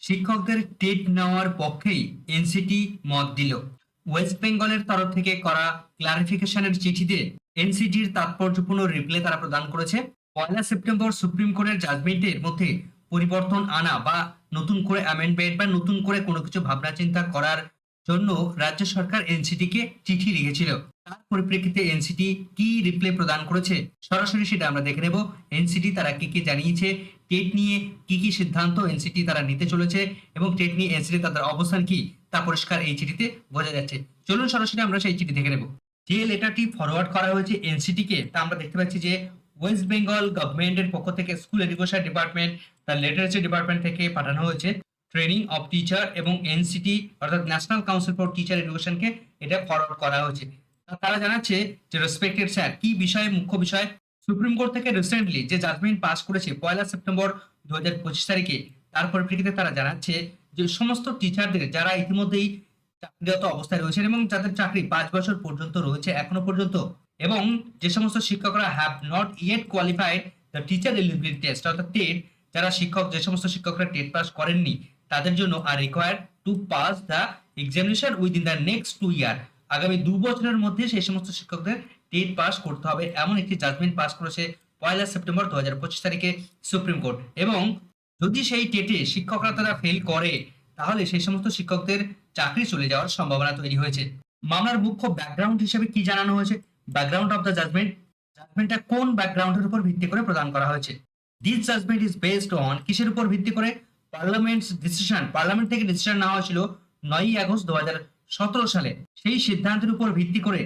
শিক্ষকদের টেট নেওয়ার পক্ষেই এনসিটি মত দিল। ওয়েস্ট বেঙ্গলের তরফ থেকে করা ক্লারিফিকেশনের চিঠিতে এনসিটির তাৎপর্যপূর্ণ রিপ্লাই তারা প্রদান করেছে। পয়লা সেপ্টেম্বর সুপ্রিম কোর্টের জাজমেন্টের মধ্যে পরিবর্তন আনা বা নতুন করে অ্যামেন্ডমেন্ট বা নতুন করে কোনো কিছু ভাবনা চিন্তা করার জন্য রাজ্য সরকার এনসিটিকে চিঠি লিখেছিল। তার পরিপ্রেক্ষিতে এনসিটি কি রিপ্লাই প্রদান করেছে? সরাসরি সেটা আমরা দেখে নেব। এনসিটি তারা কি কি জানিয়েছে? টেট নিয়ে কি কি সিদ্ধান্ত এনসিটি তারা নিতে চলেছে এবং টেট নিয়ে এনসিটি তাদের অবস্থান কি তা পরিষ্কার এই চিঠিতে বোঝা যাচ্ছে। চলুন সরাসরি আমরা সেই চিঠি দেখে নেব। যে লেটারটি ফরওয়ার্ড করা হয়েছে এনসিটি কে, তা আমরা দেখতে পাচ্ছি যে ওয়েস্ট বেঙ্গল গভর্নমেন্টের পক্ষ থেকে স্কুল এডুকেশন ডিপার্টমেন্ট তার লিটারেচার ডিপার্টমেন্ট থেকে পাঠানো হয়েছে। ট্রেনিং অফ টিচার এবং এনসিটি অর্থাৎ ন্যাশনাল কাউন্সিল ফর টিচার এডুকেশনকে এটা ফরওয়ার্ড করা হয়েছে। তারা জানাচ্ছে যে রেসপেক্টেড স্যার কি বিষয়ে মুখ্য বিষয়? সুপ্রিম কোর্ট থেকে রিসেন্টলি যে জাজমেন্ট পাস করেছে পয়লা সেপ্টেম্বর দু হাজার পঁচিশ তারিখে, তার পরিপ্রেক্ষিতে তারা জানাচ্ছে যে সমস্ত টিচারদের যারা ইতিমধ্যেই চাকরিরত অবস্থায় রয়েছেন এবং যাদের চাকরি পাঁচ বছর পর্যন্ত রয়েছে এখনও পর্যন্ত, এবং যে সমস্ত শিক্ষকরা have not yet qualified the teacher eligibility test অর্থাৎ টেট যারা শিক্ষক, যে সমস্ত শিক্ষকরা টেট পাস করেননি, তাদের জন্য are require to pass the examination within the next two year আগামী দু বছরের মধ্যে সেই সমস্ত শিক্ষকদের টেট পাস করতে হবে। এমন একটি জাজমেন্ট পাস করেছে পয়লা সেপ্টেম্বর দু হাজার পঁচিশ তারিখে সুপ্রিম কোর্ট। এবং যদি সেই টেটে শিক্ষকরা তারা ফেল করে, তাহলে সেই সমস্ত শিক্ষকদের চাকরি চলে যাওয়ার সম্ভাবনা তৈরি হয়েছে। মামলার মুখ্য ব্যাকগ্রাউন্ড হিসেবে কি জানানো হয়েছে? ব্যাকগ্রাউন্ড অফ দ্য জাজমেন্ট জাজমেন্টটা কোন ব্যাকগ্রাউন্ডের উপর ভিত্তি করে প্রদান করা হয়েছে? This judgment is based on কিসের উপর ভিত্তি করে? পার্লামেন্ট ডিসিশন পার্লামেন্ট থেকে ডিসিশন নেওয়া হয়েছিল নয়ই আগস্ট দু হাজার সতেরো সালে সেই সিদ্ধান্তের উপর ভিত্তি করে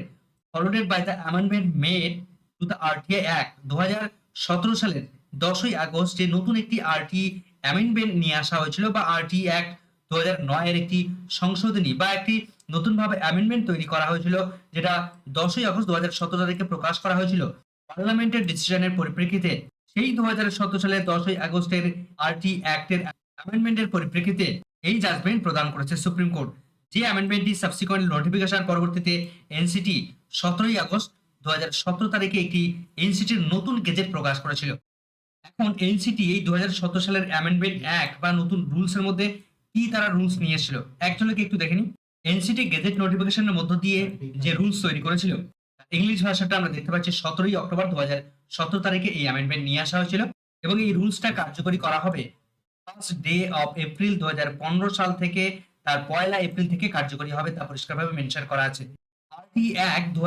forwarded by the amendment made to the RTI act দু হাজার সতেরো সালের দশই আগস্ট নতুন একটি আরটি অ্যামেন্ডমেন্ট নিয়ে আসা হয়েছিল বা আরটি অ্যাক্ট দু হাজার নয়ের একটি সংশোধনী বা একটি নতুনভাবে অ্যামেন্ডমেন্ট তৈরি করা হয়েছিল, যেটা দশই আগস্ট দু হাজার সতেরো তারিখে প্রকাশ করা হয়েছিল। পার্লামেন্টের ডিসিশনের পরিপ্রেক্ষিতে সেই দু হাজার সতেরো সালের দশই আগস্টের আরটি অ্যাক্টের অ্যামেন্ডমেন্টের পরিপ্রেক্ষিতে এই জাজমেন্ট প্রদান করেছে সুপ্রিম কোর্ট। যে অ্যামেন্ডমেন্টটি সাবসিকুয়েন্ট নোটিফিকেশন পরবর্তীতে এনসিটি সতেরোই আগস্ট দু হাজার সতেরো তারিখে একটি এনসিটির নতুন গেজেট প্রকাশ করেছিল। এখন এনসিটি এই দু হাজার সতেরো সালের অ্যামেন্ডমেন্ট অ্যাক্ট বা নতুন রুলস এর মধ্যে কি তারা রুলস নিয়ে এসেছিল? একটু দেখে নিই। এনসিটি গেজেট নোটিফিকেশনের মধ্য দিয়ে যে রুলস তৈরি করেছিল, ইংলিশ ভাষাটা আমরা দেখতে পাচ্ছি সতেরোই অক্টোবর দু সতেরো তারিখে এই অ্যামেন্ডমেন্ট নিয়ে আসা হয়েছিল এবং এই রুলসটা কার্যকরী করা হবে ফার্স্ট ডে অফ এপ্রিল দু হাজার পনেরো সাল থেকে তার পয়লা এপ্রিল থেকে কার্যকরী হবে তা পরিষ্কারভাবে মেনশন করা আছে। আরটি অ্যাক্ট দু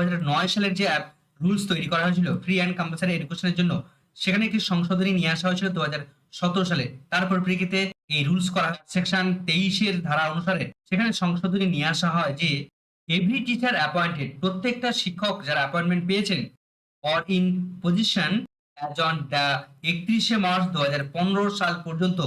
সালের যে অ্যাপ রুলস তৈরি করা হয়েছিল ফ্রি অ্যান্ড কম্পালসারি এডুকেশনের জন্য, সেখানে একটি সংশোধনী নিয়ে আসা হয়েছিল দু সতেরো সালে। তার পরিপ্রেক্ষিতে এই রুলস করা সেকশন তেইশের ধারা অনুসারে সেখানে সংশোধনী নিয়ে আসা হয় যে এভরি টিচার অ্যাপয়েন্টেড প্রত্যেকটা শিক্ষক যারা অ্যাপয়েন্টমেন্ট পেয়েছেন or in position as on the একত্রিশে মার্চ দুহাজার পনেরো সাল পর্যন্ত,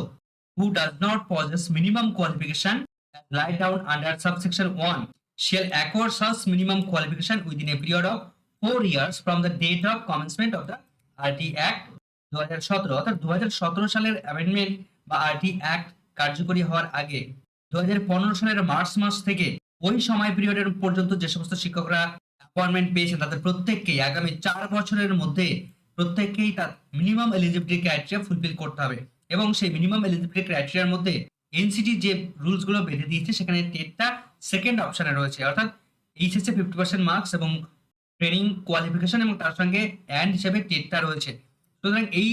who does not possess minimum qualification laid down under subsection 1 shall acquire such minimum qualification within a period of four years from the date of commencement of the RT Act 2017 অর্থাৎ 2017 সালের amendment বা RT act কার্যকরী হওয়ার আগে 2015 সালের March মাস থেকে ওই সময় পিরিয়ডের পর্যন্ত যে সমস্ত শিক্ষকরা অ্যাপয়েন্টমেন্ট পেয়েছেন তাদের প্রত্যেককেই আগামী চার বছরের মধ্যে প্রত্যেককেই তার মিনিমাম এলিজিবিলিটি ক্রাইটেরিয়া ফুলফিল করতে হবে। এবং সেই মিনিমাম এলিজিবিলিটি ক্রাইটেরিয়ার মধ্যে এনসিটি যে রুলসগুলো বেঁধে দিয়েছে, সেখানে টেটটা সেকেন্ড অপশনে রয়েছে। অর্থাৎ এইচএসএ ফিফটি পার্সেন্ট মার্কস এবং ট্রেনিং কোয়ালিফিকেশন এবং তার সঙ্গে অ্যান্ড হিসেবে টেটটা রয়েছে। সুতরাং এই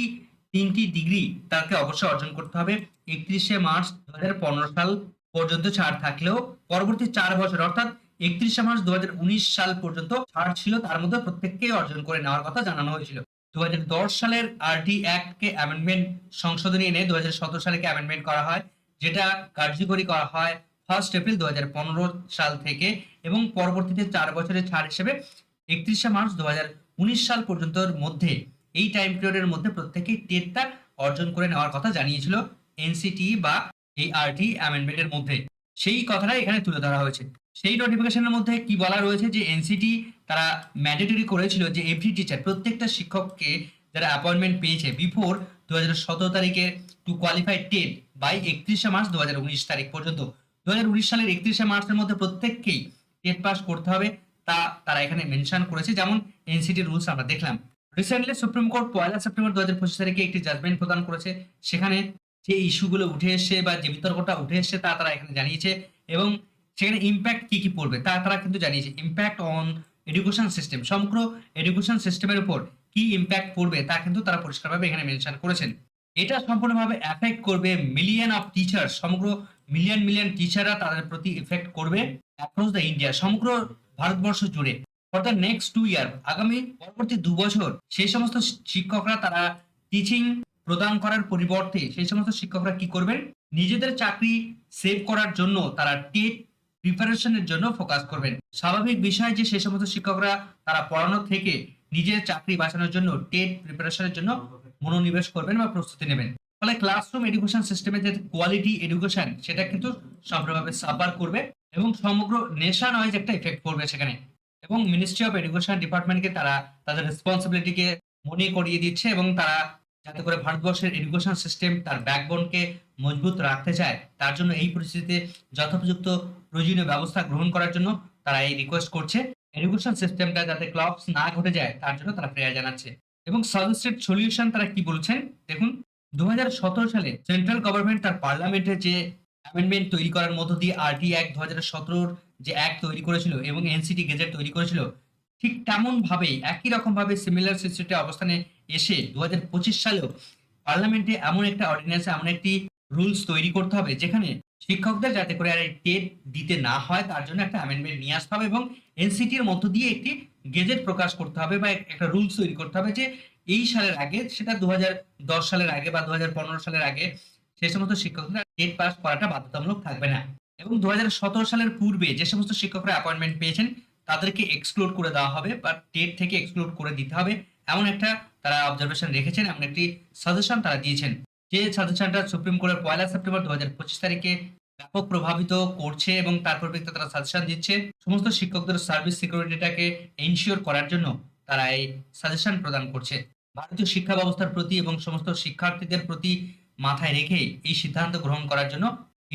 তিনটি ডিগ্রি তাকে অবশ্যই অর্জন করতে হবে। একত্রিশে মার্চ দুহাজার পনেরো সাল পর্যন্ত ছাড় থাকলেও পরবর্তী চার বছর, অর্থাৎ একত্রিশে মার্চ দুহাজার উনিশ সাল পর্যন্ত ছাড় ছিল, তার মধ্যে প্রত্যেককেই অর্জন করে নেওয়ার কথা জানানো হয়েছিল। দু হাজার দশ সালের আরটি অ্যাক্টকে অ্যামেন্ডমেন্ট সংশোধনী এনে দু সালকে অ্যামেন্ডমেন্ট করা হয়। যেটা কার্যকরী করা হয় ফার্স্ট এপ্রিল দু হাজার পনেরো সাল থেকে এবং পরবর্তীতে চার বছরের ছাড় হিসেবে একত্রিশে মার্চ দু হাজার উনিশ সাল পর্যন্তর মধ্যে, এই টাইম পিরিয়ডের মধ্যে প্রত্যেকেই টেটটা অর্জন করে নেওয়ার কথা জানিয়েছিল এনসিটি বা এই আরটি অ্যামেন্ডমেন্টের মধ্যে। সেই কথাটা এখানে তুলে ধরা হয়েছে। সেই নোটিফিকেশনের মধ্যে কি বলা রয়েছে যে এনসিটি তারা ম্যান্ডেটরি করেছিল যে এভরি টিচার প্রত্যেকটা শিক্ষককে যারা অ্যাপয়েন্টমেন্ট পেয়েছে বিফোর দু হাজার সতেরো তারিখে টু কোয়ালিফাই টেট বাই একত্রিশে মার্চ দু হাজার উনিশ তারিখ পর্যন্ত। দু হাজার উনিশ সালের একত্রিশে মার্চের মধ্যে প্রত্যেককেই টেট পাস করতে হবে। তা তারা এখানে মেনশন করেছে, যেমন এনসিটি রুলস আমরা দেখলাম। রিসেন্টলি সুপ্রিম কোর্ট পয়লা সেপ্টেম্বর দু হাজার পঁচিশ তারিখে একটি জাজমেন্ট প্রদান করেছে। সেখানে যে ইস্যুগুলো উঠে এসছে বা যে বিতর্কটা উঠে এসছে তা তারা এখানে জানিয়েছে এবং সেখানে ইম্প্যাক্ট কি কি পড়বে তা তারা কিন্তু জানিয়েছে। ইম্প্যাক্ট অন এডুকেশন সিস্টেম সমগ্র এডুকেশন সিস্টেমের উপর কি ইম্প্যাক্ট পড়বে তা কিন্তু তারা পরিষ্কারভাবে এখানে মেনশন করেছেন। এটা সম্পূর্ণভাবে এফেক্ট করবে মিলিয়ন অফ টিচার সমগ্র মিলিয়ন মিলিয়ন টিচাররা তাদের প্রতি এফেক্ট করবে অ্যাক্রস দ্য ইন্ডিয়া সমগ্র ভারতবর্ষ জুড়ে। For the next two year আগামী পরবর্তী দু বছর, সেই সমস্ত শিক্ষকরা তারা টিচিং প্রদান করার পরিবর্তে সেই সমস্ত শিক্ষকরা কি করবেন? নিজেদের চাকরি সেভ করার জন্য তারা টেট প্রিপারেশনের জন্য ফোকাস করবেন। স্বাভাবিক বিষয় যে সেই সমস্ত শিক্ষকরা তারা পড়ানো থেকে নিজের চাকরি বাঁচানোর জন্য টেট প্রিপারেশনের জন্য মনোনিবেশ করবেন বা প্রস্তুতি নেবেন। ফলে ক্লাসরুম এডুকেশন সিস্টেমের যে কোয়ালিটি এডুকেশন সেটা কিন্তু সম্পূর্ণভাবে সাফার করবে এবং সমগ্র নেশন ওয়াইজ একটা এফেক্ট পড়বে সেখানে। এবং মিনিস্ট্রি অফ এডুকেশন ডিপার্টমেন্টকে তারা তাদের রেসপন্সিবিলিটিকে মনে করিয়ে দিচ্ছে এবং তারা যাতে করে ভারতবর্ষের এডুকেশন সিস্টেম তার ব্যাকবোনকে মজবুত রাখতে চায়, তার জন্য এই পরিস্থিতিতে যথোপযুক্ত প্রয়োজনীয় ব্যবস্থা গ্রহণ করার জন্য তারা এই রিকোয়েস্ট করছে। এডুকেশন সিস্টেমটা যাতে ক্লপস না ঘটে যায়, তার জন্য তারা প্রেয়ার জানাচ্ছে। এবং সাজেস্টেড সলিউশন তারা কি বলছেন? দেখুন, দুহাজার সতেরো সালে সেন্ট্রাল গভর্নমেন্ট তার পার্লামেন্টে যে অ্যামেন্ডমেন্ট তৈরি করার মধ্য দিয়ে আরটি অ্যাক্ট দু হাজার সতেরোর যে অ্যাক্ট তৈরি করেছিল এবং এনসিটি গেজেট তৈরি করেছিল, ঠিক তেমন ভাবেই একই রকমভাবে সিমিলার সিচুয়েটে অবস্থানে এসে দু হাজার পঁচিশ সালেও পার্লামেন্টে এমন একটা অর্ডিন্যান্স এমন একটি রুলস তৈরি করতে হবে, যেখানে শিক্ষকদের যাতে করে আর টেট দিতে না হয়, তার জন্য একটা অ্যামেন্ডমেন্ট নিয়ে আসতে হবে এবং এনসিটির মধ্য দিয়ে একটি গেজেট প্রকাশ করতে হবে বা একটা রুলস তৈরি করতে হবে যে এই সালের আগে, সেটা দু হাজার দশ সালের আগে বা দুহাজার পনেরো সালের আগে সেই সমস্ত শিক্ষকরা টেট পাস করাটা বাধ্যতামূলক থাকবে না। এবং দু হাজার সতেরো সালের পূর্বে যে সমস্ত শিক্ষকরা অ্যাপয়েন্টমেন্ট পেয়েছেন, তাদেরকে এক্সক্লুড করে দেওয়া হবে বা টেট থেকে এক্সক্লুড করে দিতে হবে। এমন একটা তারা অবজারভেশন রেখেছেন, এমন একটি সাজেশন তারা দিয়েছেন। যে সাজেশনটা সুপ্রিম কোর্টের পয়লা সেপ্টেম্বর দু হাজার পঁচিশ তারিখে ব্যাপক প্রভাবিত করছে এবং তার পরিপ্রেক্ষিতে তারা সাজেশন দিচ্ছে, সমস্ত শিক্ষকদের সার্ভিস সিকিউরিটিটাকে এনশিওর করার জন্য তারা এই সাজেশন প্রদান করছে। ভারতীয় শিক্ষা ব্যবস্থার প্রতি এবং সমস্ত শিক্ষার্থীদের প্রতি মাথায় রেখে এই সিদ্ধান্ত গ্রহণ করার জন্য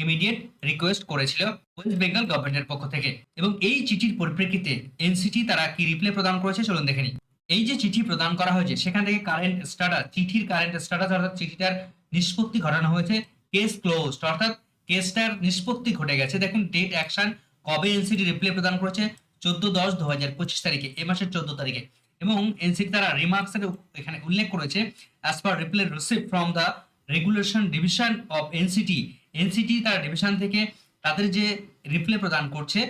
ইমিডিয়েট রিকোয়েস্ট করেছিল ওয়েস্ট বেঙ্গল গভর্নমেন্টের পক্ষ থেকে এবং এই চিঠির পরিপ্রেক্ষিতে এনসিটি তারা কি রিপ্লাই প্রদান করেছে চলুন দেখে এই যে চিঠি প্রদান করা হয়েছে, সেখান থেকে কারেন্ট স্ট্যাটাস চিঠির কারেন্ট স্ট্যাটাস অর্থাৎ চিঠিটার নিষ্পত্তি ঘটানো হয়েছে। কেস ক্লোজড অর্থাৎ কেসটার নিষ্পত্তি ঘটে গেছে। দেখুন ডেট অ্যাকশন কবে এনসিটি রিপ্লাই প্রদান করেছে? চোদ্দ দশ দু হাজার পঁচিশ তারিখে, এ মাসের চোদ্দ তারিখে। এবং এনসিটি তারা রিমার্কস এখানে উল্লেখ করেছে as per reply receive from the regulation division of NCT NCT তার ডিভিশন থেকে তাদের যে রিপ্লাই প্রদান করছে,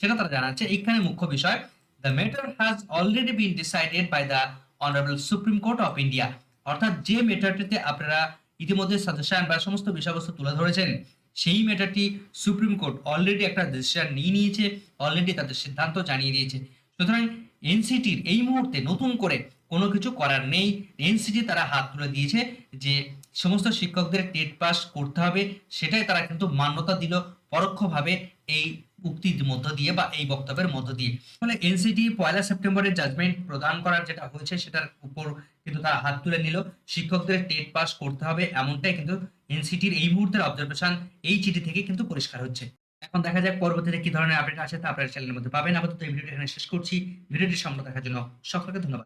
সেটা তারা জানাচ্ছে। এখানে মুখ্য বিষয় the matter has already been decided by the honourable supreme court of India অর্থাৎ যে ম্যাটারটিতে আপনারা ইতিমধ্যে সাজেশন বা সমস্ত বিষয়বস্তু তুলে ধরেছেন। সেই ম্যাটারটি সুপ্রিম কোর্ট অলরেডি একটা ডিসিশন নিয়ে নিয়েছে অলরেডি তাদের সিদ্ধান্ত জানিয়ে দিয়েছে। সুতরাং এনসিটির এই মুহূর্তে নতুন করে কোনো কিছু করার নেই। এনসিটি তারা হাত তুলে দিয়েছে যে সমস্ত শিক্ষকদের টেট পাস করতে হবে, সেটাই তারা কিন্তু মান্যতা দিল। পরোক্ষভাবে এই উক্তির মধ্য দিয়ে বা এই বক্তব্যের মধ্য দিয়ে। ফলে এনসিটি পয়লা সেপ্টেম্বরের জাজমেন্ট প্রদান করার যেটা হয়েছে, সেটার উপর কিন্তু তারা হাত তুলে নিল। শিক্ষকদের টেট পাস করতে হবে এমনটাই কিন্তু এনসিটির এই মুহূর্তের অবজারভেশন এই চিঠি থেকে কিন্তু পরিষ্কার হচ্ছে। এখন দেখা যাক পরবর্তীতে কি ধরনের আপডেট আছে তা আপনার চ্যানেলের মধ্যে পাবেন। আপাতত এই ভিডিওটি এখানে শেষ করছি। ভিডিওটি সম্পূর্ণ দেখার জন্য সকলকে ধন্যবাদ।